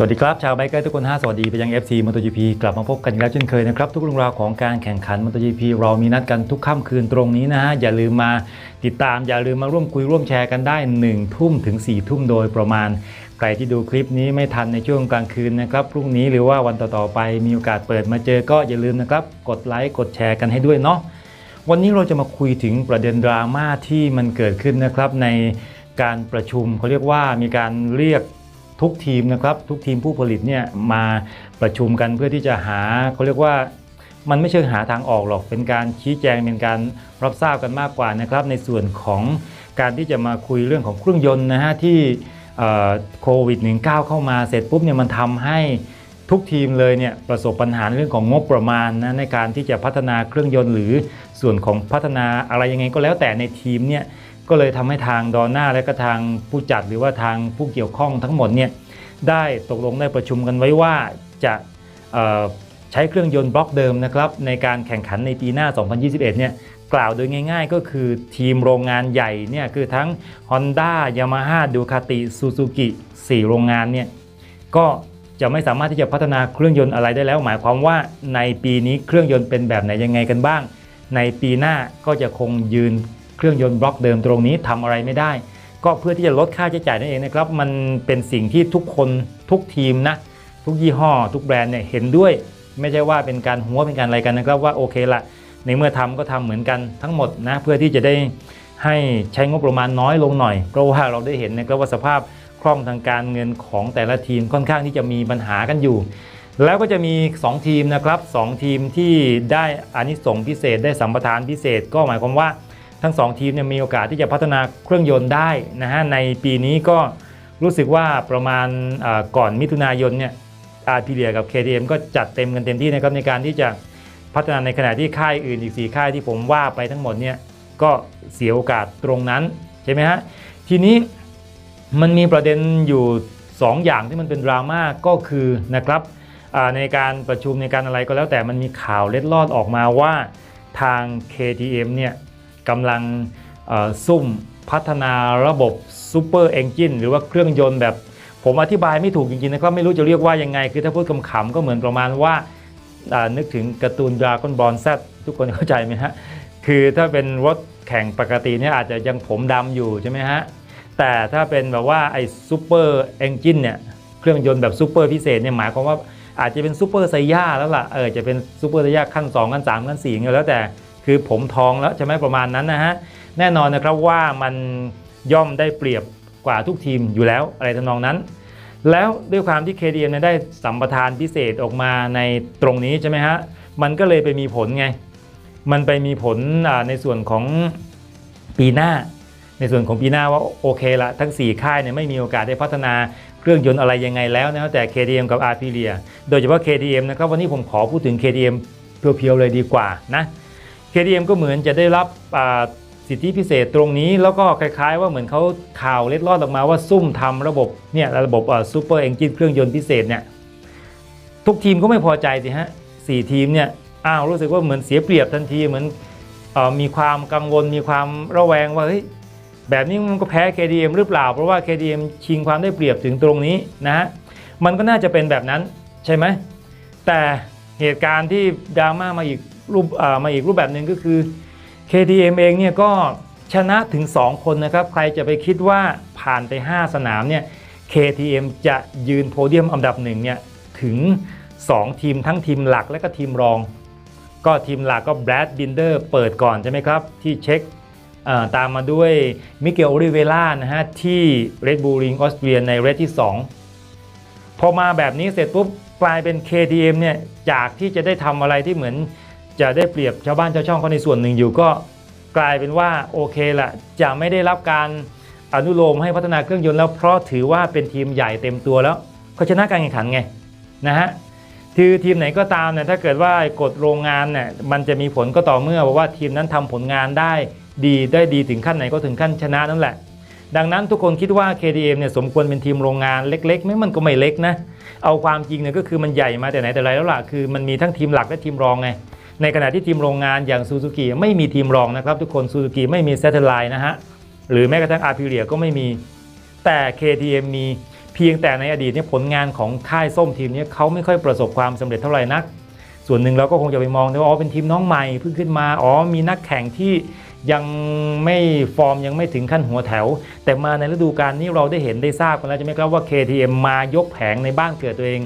สวัสดีครับ ชาวไบเกอร์ทุกคนฮะสวัสดีไปยัง FC MotoGP กลับมาพบกันอีกแล้วเช่นเคยนะครับ ทุกเรื่องราวของการแข่งขัน MotoGP เรามีนัดกันทุกค่ำคืนตรงนี้นะฮะ อย่าลืมมาติดตาม อย่าลืมมาร่วมคุยร่วมแชร์กันได้ 1 ทุ่มถึง 4 ทุ่มโดยประมาณ ใครที่ดูคลิปนี้ไม่ทันในช่วงกลางคืนนะครับพรุ่งนี้หรือว่าวันต่อๆไปมีโอกาสเปิดมาเจอก็อย่าลืมนะครับกดไลค์กดแชร์กันให้ด้วยเนาะวันนี้เราจะมาคุยถึงประเด็นดราม่าที่มันเกิดขึ้นนะครับในการประชุมเขาเรียกว่ามีการเรียก ทุกทีมนะครับทุกทีมผู้ผลิตเนี่ยมาประชุมกันเพื่อที่จะหาเขาเรียกว่ามันไม่เชิงหาทางออกหรอก เป็นการชี้แจงเป็นการรับทราบกันมากกว่านะครับ ในส่วนของการที่จะมาคุยเรื่องของเครื่องยนต์นะฮะที่โควิด -19 เข้ามาเสร็จปุ๊บเนี่ยมันทำให้ทุกทีมเลยเนี่ยประสบปัญหาเรื่องของงบประมาณนะในการที่จะพัฒนาเครื่องยนต์หรือส่วนของพัฒนาอะไรยังไงก็แล้วแต่ในทีมเนี่ย ก็เลยทำให้ทางดอน่าและก็ทางผู้จัดหรือว่าทางผู้เกี่ยวข้องทั้งหมดเนี่ยได้ตกลงได้ประชุมกันไว้ว่าจะใช้เครื่องยนต์บล็อกเดิมนะครับในการแข่งขันในปีหน้า 2021 เนี่ยกล่าวโดยง่ายๆ ก็คือทีมโรงงานใหญ่เนี่ยคือทั้ง Honda Yamaha Ducati Suzuki 4 โรงงานเนี่ยก็จะไม่สามารถที่จะพัฒนาเครื่องยนต์อะไรได้แล้ว หมายความว่าในปีนี้เครื่องยนต์เป็นแบบไหนยังไงกันบ้าง ในปีหน้าก็จะคงยืน เครื่องยนต์บล็อกเดิมตรงนี้ทำอะไรไม่ได้ ก็เพื่อที่จะลดค่าใช้จ่ายนั่นเองนะครับ มันเป็นสิ่งที่ทุกคนทุกทีมนะ ทุกยี่ห้อ ทุกแบรนด์เนี่ยเห็นด้วย ไม่ใช่ว่าเป็นการหัวเป็นการอะไรกันนะครับว่าโอเคละในเมื่อทำก็ทำเหมือนกันทั้งหมดนะเพื่อที่จะได้ให้ใช้งบประมาณน้อยลงหน่อย เพราะว่าเราได้เห็นนะครับว่าสภาพคล่องทางการเงินของแต่ละทีมค่อนข้างที่จะมีปัญหากันอยู่ แล้วก็จะมี 2 ทีมนะครับ 2 ทีมที่ได้อานิสงส์พิเศษได้สัมปทานพิเศษ ก็หมายความว่า ทั้ง 2 ทีมเนี่ยมีโอกาสที่จะพัฒนาเครื่องยนต์ได้นะฮะในปีนี้ก็รู้สึกว่าประมาณก่อนมิถุนายนเนี่ยอาร์พีเรียกับ KTM ก็จัดเต็มกันเต็มที่นะครับในการที่จะพัฒนาในขณะที่ค่ายอื่นอีก 4 ค่ายที่ผมว่าไปทั้งหมดเนี่ยก็เสียโอกาสตรงนั้นใช่ไหมฮะทีนี้มันมีประเด็นอยู่ 2 อย่างที่มันเป็นดราม่าก็คือนะครับในการประชุมในการอะไรก็แล้วแต่มันมีข่าวเล็ดลอดออกมาว่าทาง KTM เนี่ย กำลังซุ่มพัฒนาระบบ Super Engine หรือว่าเครื่องยนต์แบบ ผมอธิบายไม่ถูกจริงๆนะครับไม่รู้จะเรียกว่ายังไง คือถ้าพูดคำๆก็เหมือนประมาณว่าอ่านึกถึงการ์ตูนดราก้อนบอลแซทุกคนเข้าใจไหมฮะ คือถ้าเป็นรถแข่งปกติเนี่ยอาจจะยังผมดำอยู่ใช่ไหมฮะ แต่ถ้าเป็นแบบว่าไอ้ซูเปอร์เอนจินเนี่ยเครื่องยนต์แบบซูเปอร์พิเศษเนี่ยหมายความว่าอาจจะเป็นซูเปอร์ไซย่าแล้วล่ะเออจะเป็นซูเปอร์ไซย่าขั้น 2 ขั้น 3 ขั้น4อย่างเงี้ยแล้วแต่ คือผมทองแล้วใช่ไหมประมาณนั้นนะฮะแน่นอนนะครับว่ามันย่อมได้เปรียบกว่าทุกทีมอยู่แล้วอะไรทำนองนั้น แล้วด้วยความที่ KTM เนี่ยได้สัมปทานพิเศษออกมาในตรงนี้ใช่ไหมฮะมันก็เลยไปมีผลไง มันไปมีผลในส่วนของปีหน้า ในส่วนของปีหน้าว่าโอเคละทั้ง 4 ค่ายเนี่ยไม่มีโอกาสได้พัฒนาเครื่องยนต์อะไรยังไงแล้วนะแต่ KTM กับ a r p i l i a โดยเฉพาะ KTM นะครับวันนี้ผมขอพูดถึง KTM เพียวๆเลยดีกว่านะ KTM ก็เหมือนจะได้รับสิทธิพิเศษตรงนี้ แล้วก็คล้ายๆ ว่าเหมือนเขาข่าวเล็ดลอดออกมาว่าซุ่มทำระบบเนี่ยระบบซูเปอร์เอนจินเครื่องยนต์พิเศษเนี่ยทุกทีมก็ไม่พอใจสิฮะสี่ทีมเนี่ยอ้าวรู้สึกว่าเหมือนเสียเปรียบทันทีเหมือนอมีความกังวลมีความระแวงว่าเฮ้ยแบบนี้มันก็แพ้ KDM หรือเปล่า เพราะว่า KDM ชิงความได้เปรียบถึงตรงนี้นะฮะมันก็น่าจะเป็นแบบนั้นใช่ไหมแต่เหตุการณ์ที่ดราม่ามาอีก รูปเอ่อมาอีกรูปแบบหนึ่งก็คือ KTM เองเนี่ยก็ชนะถึง 2 คนนะครับ ใครจะไปคิดว่าผ่านไป 5 สนามเนี่ย KTM จะยืนโพเดียมอันดับหนึ่งเนี่ยถึง 2 ทีมทั้งทีมหลักและก็ทีมรอง ก็ทีมหลักก็แบรดบินเดอร์เปิดก่อนใช่ไหมครับ ที่เช็คอ่อตามมาด้วยมิเกลโอริเวล่านะฮะ ที่ Red Bull Ring ออสเตรียในเรทที่ 2 พอมาแบบนี้เสร็จปุ๊บกลายเป็น KTM เนี่ยจากที่จะได้ทำอะไรที่เหมือน จะได้เปรียบชาวบ้านชาวช่องเขาในส่วนหนึ่งอยู่ก็กลายเป็นว่าโอเคละจะไม่ได้รับการอนุโลมให้พัฒนาเครื่องยนต์แล้วเพราะถือว่าเป็นทีมใหญ่เต็มตัวแล้วเขาชนะการแข่งขันไงนะฮะคือทีมไหนก็ตามเนี่ยถ้าเกิดว่ากฎโรงงานเนี่ยมันจะมีผลก็ต่อเมื่อว่าทีมนั้นทำผลงานได้ดีได้ดีถึงขั้นไหนก็ถึงขั้นชนะนั่นแหละ ดังนั้นทุกคนคิดว่า KTM เนี่ยสมควรเป็นทีมโรงงานเล็กๆไม่มันก็ไม่เล็กนะเอาความจริงเนี่ยก็คือมันใหญ่มาแต่ไหนแต่ไรแล้วล่ะคือมันมีทั้งทีมหลักและทีมรองไง ในขณะที่ทีมโรงงานอย่างซูซูกิไม่มีทีมรองนะครับ ทุกคนซูซูกิไม่มีเซตไลน์นะฮะ หรือแม้กระทั่งอาร์พิเรียก็ไม่มี แต่ KTM มีเพียงแต่ในอดีตเนี่ยผลงานของค่ายส้มทีมนี้เขาไม่ค่อยประสบความสำเร็จเท่าไหร่นัก ส่วนหนึ่งเราก็คงจะไปมองว่าอ๋อเป็นทีมน้องใหม่เพิ่งขึ้นมาอ๋อมีนักแข่งที่ยังไม่ฟอร์มยังไม่ถึงขั้นหัวแถว แต่มาในฤดูกาลนี้เราได้เห็นได้ทราบกันแล้วใช่ไหมครับว่า KTM มายกแผงในบ้านเกิดตัวเอง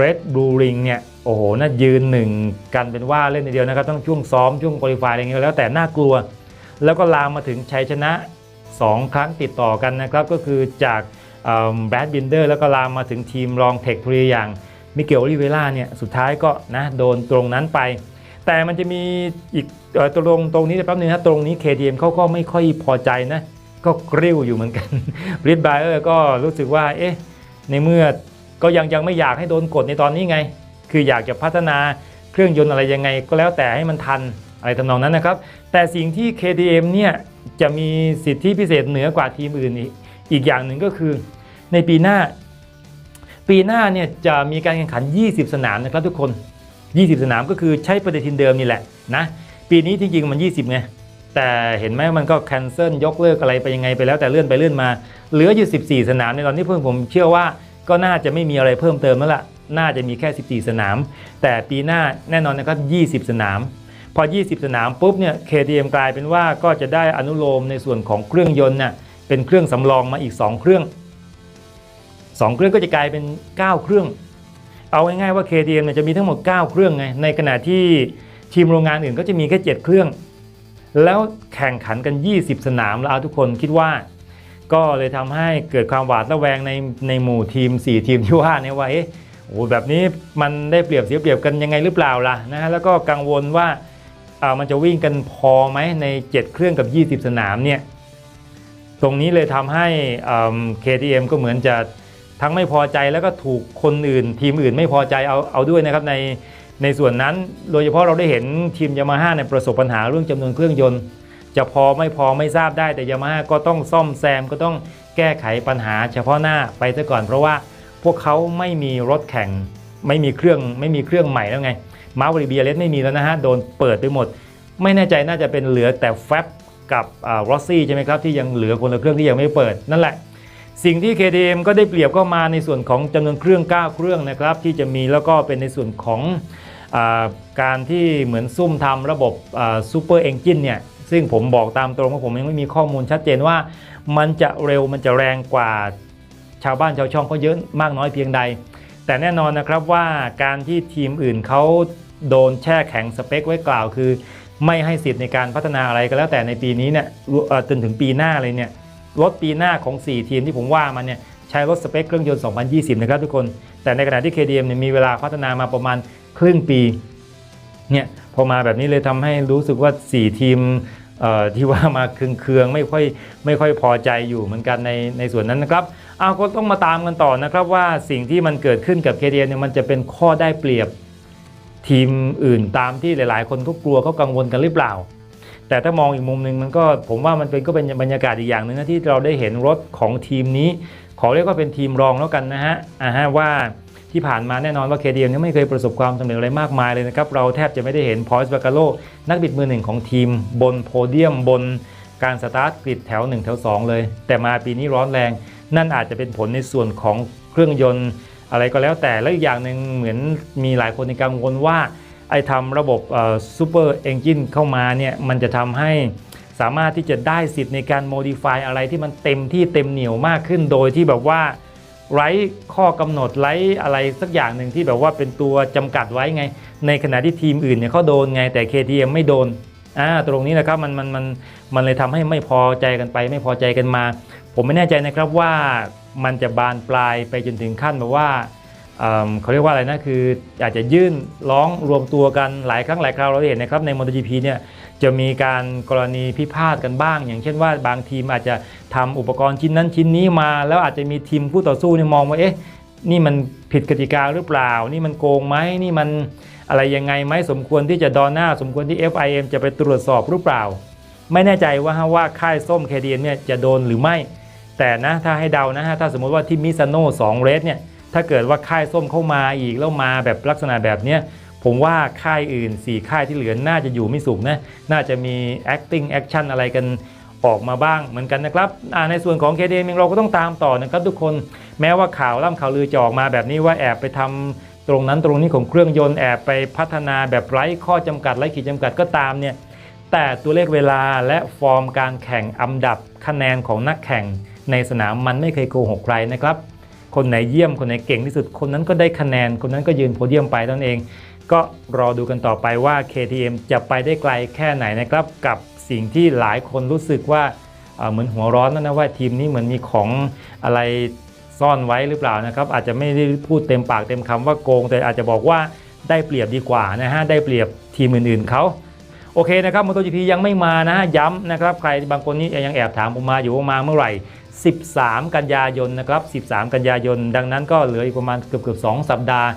Red Blue Ring เนี่ย อ้โหน่ายืนหนึ่งกันเป็นว่าเล่นในเดียวนะครับตั้งช่วงซ้อมช่วงคุริฟายอะไรเงี้ยแล้วแต่น่ากลัว แล้วก็ลามมาถึงชัยชนะ 2 ครั้งติดต่อกันนะครับ ก็คือจากแบดบินเดอร์แล้วก็ลามมาถึงทีมรองเทคทุรีอย่างมิเกลโอลิเวล่าเนี่ยสุดท้ายก็นะโดนตรงนั้นไป แต่มันจะมีอีกตรงตรงนี้แป๊บนึงนะตรงนี้ KTM เขาก็ไม่ค่อยพอใจนะก็กริ้วอยู่เหมือนกันบริดไบเออร์ก็รู้สึกว่าเอ๊ะในเมื่อก็ยังยังไม่อยากให้โดนกดในตอนนี้ไง คืออยากจะพัฒนาเครื่องยนต์อะไรยังไง ก็แล้วแต่ให้มันทันอะไรทำนองนั้นนะครับ แต่สิ่งที่ KTM เนี่ยจะมีสิทธิพิเศษเหนือกว่าทีมอื่นอีกอีกอย่างหนึ่งก็คือ ในปีหน้า ปีหน้าเนี่ยจะมีการแข่งขัน 20 สนามนะครับทุกคน 20 สนามก็คือใช้ปฏิทินเดิมนี่แหละนะปีนี้จริงๆมัน 20ไงแต่เห็นไหมมันก็แคนเซิลยกเลิกอะไรไปยังไงไปแล้วแต่เลื่อนไปเลื่อนมา เหลืออยู่ 14 สนามในตอนนี้เพิ่งผมเชื่อว่าก็น่าจะไม่มีอะไรเพิ่มเติมแล้วล่ะ น่าจะมีแค่ 14 สนาม แต่ปีหน้าแน่นอนนะครับ 20 สนาม พอ 20 สนามปุ๊บเนี่ย KTM กลายเป็นว่าก็จะได้อนุโลมในส่วนของเครื่องยนต์น่ะเป็นเครื่องสำรองมาอีก 2 เครื่อง 2 เครื่องก็จะกลายเป็น 9 เครื่อง เอาง่ายๆว่า KTM เนี่ยจะมีทั้งหมด 9 เครื่องไง ในขณะที่ทีมโรงงานอื่นก็จะมีแค่ 7 เครื่อง แล้วแข่งขันกัน 20 สนามแล้วเอาทุกคนคิดว่าก็เลยทำให้เกิดความหวาดระแวงในในหมู่ทีม 4 ทีมที่ว่าเนี่ยว่าเอ๊ะ โอ้แบบนี้มันได้เปรียบเสียเปรียบกันยังไงหรือเปล่าล่ะนะฮะแล้วก็กังวลว่าอ่ามันจะวิ่งกันพอไหมใน 7 เครื่องกับ 20 สนามเนี่ยตรงนี้เลยทำให้อืม KTM ก็เหมือนจะทั้งไม่พอใจแล้วก็ถูกคนอื่น ทีมอื่นไม่พอใจเอาเอาด้วยนะครับในในส่วนนั้นโดยเฉพาะเราได้เห็นทีมยามาฮ่าในประสบปัญหาเรื่องจำนวนเครื่องยนต์ จะพอไม่พอไม่ทราบได้แต่ยามาฮ่าก็ต้องซ่อมแซมก็ต้องแก้ไขปัญหาเฉพาะหน้าไปซะก่อนเพราะว่า พวกเขาไม่มีรถแข่ง ไม่มีเครื่องไม่มีเครื่องใหม่แล้วไงมาร์วริเบียเลสไม่มีแล้วนะฮะ โดนเปิดไปหมด ไม่แน่ใจน่าจะเป็นเหลือแต่แฟบกับรอสซี่ใช่ไหมครับที่ยังเหลือคนละเครื่องที่ยังไม่เปิดนั่นแหละ สิ่งที่ KTM ก็ได้เปรียบก็มาในส่วนของจำนวนเครื่อง 9 เครื่องนะครับที่จะมีแล้วก็เป็นในส่วนของอการที่เหมือนซุ่มทำระบบซูเปอร์เอนจินเนี่ยซึ่งผมบอกตามตรงว่าผมยังไม่มีข้อมูลชัดเจนว่า มันจะเร็วมันจะแรงกว่า ชาวบ้านชาวช่องเขาเยอะมากน้อยเพียงใด แต่แน่นอนนะครับว่าการที่ทีมอื่นเขาโดนแช่แข็งสเปคไว้กล่าวคือ ไม่ให้สิทธิ์ในการพัฒนาอะไรก็แล้วแต่ในปีนี้เนี่ยจนถึงปีหน้าเลยเนี่ยรถปีหน้าของ 4 ทีมที่ผมว่ามันเนี่ยใช้รถสเปคเครื่องยนต์ 2020 นะครับทุกคน แต่ในขณะที่ KTM เนี่ยมีเวลาพัฒนามาประมาณครึ่งปีเนี่ยพอมาแบบนี้เลยทำให้รู้สึกว่า 4 ทีมที่ว่ามาเคืองๆไม่ค่อยไม่ค่อยพอใจอยู่เหมือนกันในในส่วนนั้นนะครับ เอาก็ต้องมาตามกันต่อนะครับว่าสิ่งที่มันเกิดขึ้นกับ KTM เนี่ยมันจะเป็นข้อได้เปรียบทีมอื่นตามที่หลาย ๆ คนเขากลัวเขากังวลกันหรือเปล่า แต่ถ้ามองอีกมุมหนึ่งมันก็ผมว่ามันเป็นก็เป็นบรรยากาศอีกอย่างหนึ่งนะที่เราได้เห็นรถของทีมนี้ ขอเรียกว่าเป็นทีมรองแล้วกันนะฮะอ่าฮะว่าที่ผ่านมาแน่นอนว่า KTM เนี่ยไม่เคยประสบความสำเร็จอะไรมากมายเลยนะครับ เราแทบจะไม่ได้เห็นพอยส์บา c าโลนักบิดมือหนึ่งของทีม บนโพเดียมบนการสตาร์ทกริดแถว 1 แถว 2 เลย แต่มาปีนี้ร้อนแรง นั่นอาจจะเป็นผลในส่วนของเครื่องยนต์อะไรก็แล้วแต่แล้วอีกอย่างหนึ่งเหมือนมีหลายคนในกังวลว่าไอ้ทำระบบซูเปอร์เอนจินเข้ามาเนี่ยมันจะทำให้สามารถที่จะได้สิทธิ์ในการโมดิฟายอะไรที่มันเต็มที่เต็มเหนียวมากขึ้นโดยที่แบบว่าไร้ข้อกำหนดไร้อะไรสักอย่างหนึ่งที่แบบว่าเป็นตัวจำกัดไว้ไง ในขณะที่ทีมอื่นเนี่ยเขาโดนไงแต่ KTM ไม่โดน อ่าตรงนี้นะครับมันมันมันมันเลยทำให้ไม่พอใจกันไป ไม่พอใจกันมา ผมไม่แน่ใจนะครับว่ามันจะบานปลายไปจนถึงขั้นแบบว่าเอิ่มเขาเรียกว่าอะไรนะคืออาจจะยื่นร้องรวมตัวกันหลายครั้งหลายคราวเราเห็นนะครับใน MotoGP เนี่ยจะมีการกรณีพิพาทกันบ้าง อย่างเช่นว่าบางทีมอาจจะทำอุปกรณ์ชิ้นนั้นชิ้นนี้มา แล้วอาจจะมีทีมผู้ต่อสู้เนี่ยมองว่าเอ๊ะ นี่มันผิดกติกาหรือเปล่า นี่มันโกงไหมนี่มันอะไรยังไงไหมสมควรที่จะดอนหน้า สมควรที่ FIM จะไปตรวจสอบหรือเปล่า ไม่แน่ใจว่าว่าค่ายส้ม KTM เนี่ยจะโดนหรือไม่ แต่นะถ้าให้เดานะฮะถ้าสมมติว่าที่มิซานโน่2เรสเนี่ยถ้าเกิดว่าค่ายส้มเข้ามาอีกแล้วมาแบบลักษณะแบบเนี้ยผมว่าค่ายอื่น 4 ค่ายที่เหลือน่าจะอยู่ไม่สุขนะ น่าจะมี acting action อะไรกัน ออกมาบ้างเหมือนกันนะครับในส่วนของ KTM เองเราก็ต้องตามต่อนะครับทุกคนแม้ว่าข่าวล่ำข่าวลือจะออกมาแบบนี้ว่าแอบไปทำตรงนั้นตรงนี้ของเครื่องยนต์แอบไปพัฒนาแบบไร้ข้อจำกัดไร้ขีดจำกัดก็ตามเนี่ยแต่ตัวเลขเวลาและฟอร์มการแข่งอันดับคะแนนของนักแข่งในสนามมันไม่เคยโกหกใครนะครับ คนไหนเยี่ยมคนไหนเก่งที่สุดคนนั้นก็ได้คะแนน คนนั้นก็ยืนโพเดียมไปนั่นเอง ก็รอดูกันต่อไปว่า KTM จะไปได้ไกลแค่ไหนนะครับกับ สิ่งที่หลายคนรู้สึกว่าเหมือนหัวร้อนนั่นนะว่าทีมนี้เหมือนมีของอะไรซ่อนไว้หรือเปล่านะครับ อาจจะไม่ได้พูดเต็มปากเต็มคำว่าโกง แต่อาจจะบอกว่าได้เปรียบดีกว่านะฮะได้เปรียบทีมอื่นๆเขาโอเคนะครับ MotoGP ยังไม่มานะฮะย้ำนะครับใครบางคนนี้ยังแอบถามผมมาอยู่ว่ามาเมื่อไหร่ 13 กันยายนนะครับ 13 กันยายน ดังนั้นก็เหลืออีกประมาณเกือบเกือบ2สัปดาห์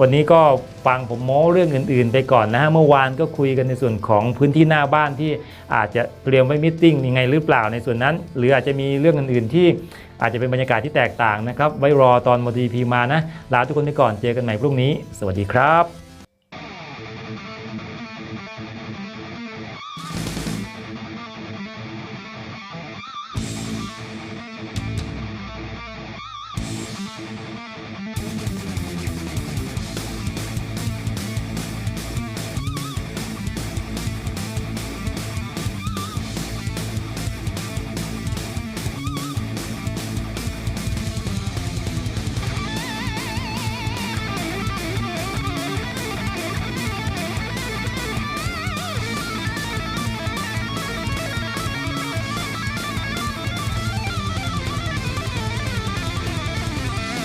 วันนี้ก็ฟังผมโม้เรื่องอื่นๆ ไปก่อนนะฮะเมื่อวานก็คุยกันในส่วนของพื้นที่หน้าบ้านที่อาจจะเตรียมไว้มิทติ้งยังไงหรือเปล่าในส่วนนั้น หรืออาจจะมีเรื่องอื่นๆที่อาจจะเป็นบรรยากาศที่แตกต่างนะครับไว้รอตอนมดีพีมานะลาทุกคนไปก่อนเจอกันใหม่พรุ่งนี้ สวัสดีครับ